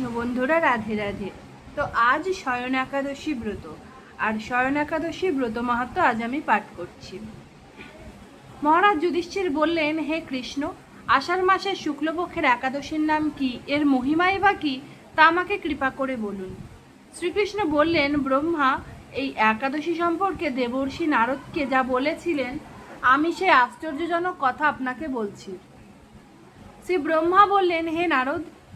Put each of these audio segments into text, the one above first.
কৃষ্ণ বন্ধুরা, রাধে রাধে। তো আজ শয়ন একাদশী ব্রত। আর শয়ন একাদশী ব্রত মাহাত্ম আজ আমি পাঠ করছি। মহারাজ যুধিষ্ঠির বললেন, হে কৃষ্ণ, আষাঢ় মাসের শুক্লপক্ষের একাদশীর নাম কি? এর মহিমাই বা কি? তা আমাকে কৃপা করে বলুন। শ্রীকৃষ্ণ বললেন, ব্রহ্মা, এই একাদশী সম্পর্কে দেবর্ষি নারদকে যা বলেছিলেন, আমি সেই আশ্চর্যজনক কথা আপনাকে বলছি। শ্রী ব্রহ্মা বললেন, হে নারদ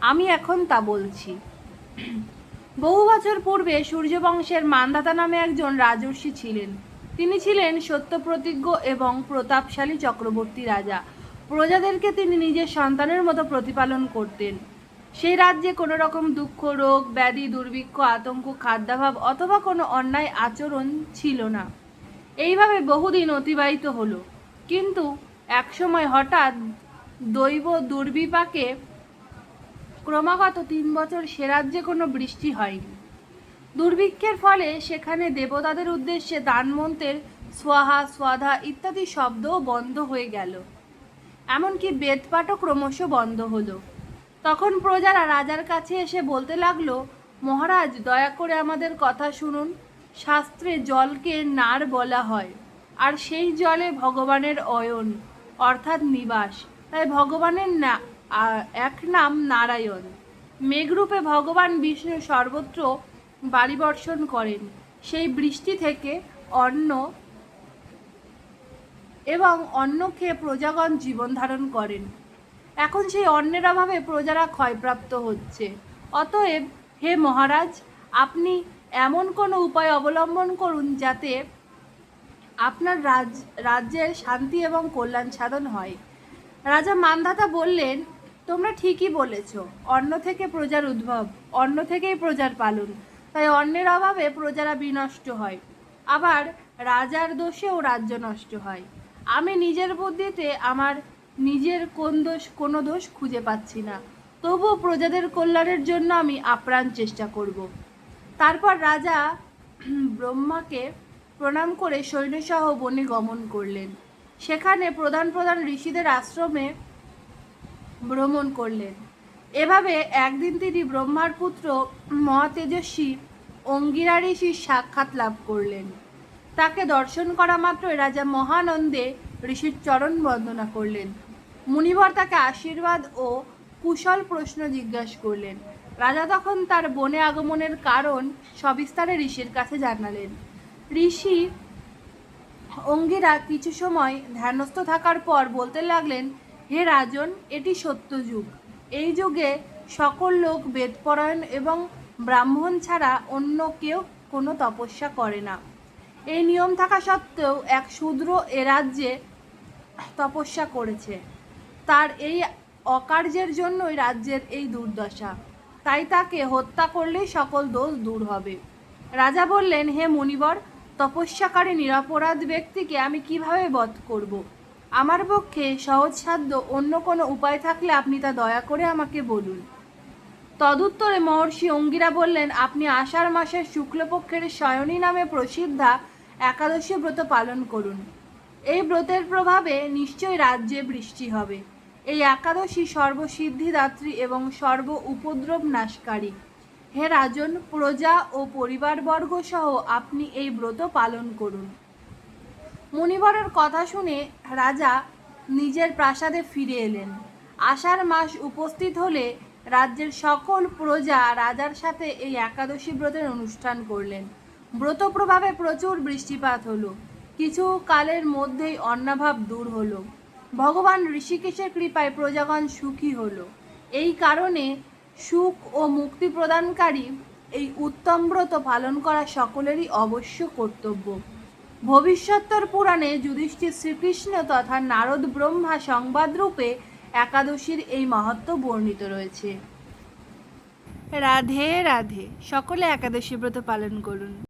আমি এখন তা বলছি। বহু বছর পূর্বে সূর্যবংশের মান্ধাতা নামে একজন রাজর্ষি ছিলেন। তিনি ছিলেন সত্যপ্রতিজ্ঞ এবং প্রতাপশালী চক্রবর্তী রাজা। প্রজাদেরকে তিনি নিজের সন্তানের মতো প্রতিপালন করতেন। সেই রাজ্যে কোনো রকম দুঃখ, রোগ, ব্যাধি, দুর্ভিক্ষ, আতঙ্ক, খাদ্যাভাব অথবা কোনো অন্যায় আচরণ ছিল না। এইভাবে বহুদিন অতিবাহিত হলো। কিন্তু একসময় হঠাৎ দৈব দুর্বিপাকে ক্রমাগত তিন বছর সে রাজ্যে কোনো বৃষ্টি হয়নি। দুর্ভিক্ষের ফলে সেখানে দেবতাদের উদ্দেশ্যে দানমন্ত্রের সোয়াহা সোয়াধা ইত্যাদি শব্দও বন্ধ হয়ে গেল। এমনকি বেদপাঠও ক্রমশ বন্ধ হলো। তখন প্রজারা রাজার কাছে এসে বলতে লাগল, মহারাজ, দয়া করে আমাদের কথা শুনুন। শাস্ত্রে জলকে নার বলা হয়, আর সেই জলে ভগবানের অয়ন, অর্থাৎ নিবাস। তাই ভগবানের না আ- এক নাম নারায়ণ। মেঘরূপে ভগবান বিষ্ণু সর্বত্র বাড়িবর্ষণ করেন। সেই বৃষ্টি থেকে অন্ন এবং অন্ন খেয়ে প্রজাগণ জীবন ধারণ করেন। এখন সেই অন্নের অভাবে প্রজারা ক্ষয়প্রাপ্ত হচ্ছে। অতএব, হে মহারাজ, আপনি এমন কোনো উপায় অবলম্বন করুন যাতে আপনার রাজ, রাজ্যের শান্তি এবং কল্যাণ সাধন হয়। রাজা মান্ধাতা বললেন তোমরা ঠিকই বলেছ, অন্ন থেকে প্রজার উদ্ভব, অন্ন থেকেই প্রজার পালন। তাই অন্যের অভাবে প্রজারা বিনষ্ট হয়। আবার রাজার দোষেও রাজ্য নষ্ট হয়। আমি নিজের বুদ্ধিতে আমার নিজের কোন দোষ, কোনো দোষ খুঁজে পাচ্ছি না। তবুও প্রজাদের কল্যাণের জন্য আমি আপ্রাণ চেষ্টা করব। তারপর রাজা ব্রহ্মাকে প্রণাম করে সৈন্যসহ বনে গমন করলেন। সেখানে প্রধান প্রধান ঋষিদের আশ্রমে ভ্রমণ করলেন। এভাবে একদিন তিনি ব্রহ্মার পুত্র মহাতেজস্বী অঙ্গিরা ঋষির সাক্ষাৎ লাভ করলেন। তাকে দর্শন করা মাত্র রাজা মহানন্দে ঋষির চরণ বন্দনা করলেন। মুনিবর তাকে আশীর্বাদ ও কুশল প্রশ্ন জিজ্ঞাসা করলেন। রাজা তখন তার বনে আগমনের কারণ সবিস্তারে ঋষির কাছে জানালেন। ঋষি অঙ্গিরা কিছু সময় ধ্যানস্থ থাকার পর বলতে লাগলেন হে রাজন, এটি সত্য যুগ। এই যুগে সকল লোক বেদপরায়ণ এবং ব্রাহ্মণ ছাড়া অন্য কেউ কোনো তপস্যা করে না। এই নিয়ম থাকা সত্ত্বেও এক শূদ্র এ রাজ্যে তপস্যা করেছে। তার এই অকার্যের জন্যই রাজ্যের এই দুর্দশা। তাই তাকে হত্যা করলেই সকল দোষ দূর হবে। রাজা বললেন, হে মুনিবর, তপস্যাকারী নিরাপরাধ ব্যক্তিকে আমি কীভাবে বধ করব। আমার পক্ষে সহজসাধ্য অন্য কোনো উপায় থাকলে আপনি তা দয়া করে আমাকে বলুন। তদুত্তরে মহর্ষি অঙ্গিরা বললেন, আপনি আষাঢ় মাসের শুক্লপক্ষের শয়নী নামে প্রসিদ্ধা একাদশী ব্রত পালন করুন। এই ব্রতের প্রভাবে নিশ্চয়ই রাজ্যে বৃষ্টি হবে। এই একাদশী সর্বসিদ্ধিদাত্রী এবং সর্ব উপদ্রব নাশকারী। হে রাজন, প্রজা ও পরিবারবর্গ সহ আপনি এই ব্রত পালন করুন। মুনিবরের কথা শুনে রাজা নিজের প্রাসাদে ফিরে এলেন। আষাঢ় মাস উপস্থিত হলে রাজ্যের সকল প্রজা রাজার সাথে এই একাদশী ব্রতের অনুষ্ঠান করলেন। ব্রত প্রভাবে প্রচুর বৃষ্টিপাত হলো। কিছু কালের মধ্যেই অন্নাভাব দূর হলো। ভগবান ঋষিকেশের কৃপায় প্রজাগণ সুখী হলো। এই কারণে সুখ ও মুক্তি প্রদানকারী এই উত্তম ব্রত পালন করা সকলেরই অবশ্য কর্তব্য। ভবিষ্যত্তর পুরাণে যুধিষ্ঠির শ্রীকৃষ্ণ তথা নারদ ব্রহ্মা সংবাদ রূপে একাদশীর এই মাহাত্ম্য বর্ণিত রয়েছে। রাধে রাধে। সকলে একাদশী ব্রত পালন করুন।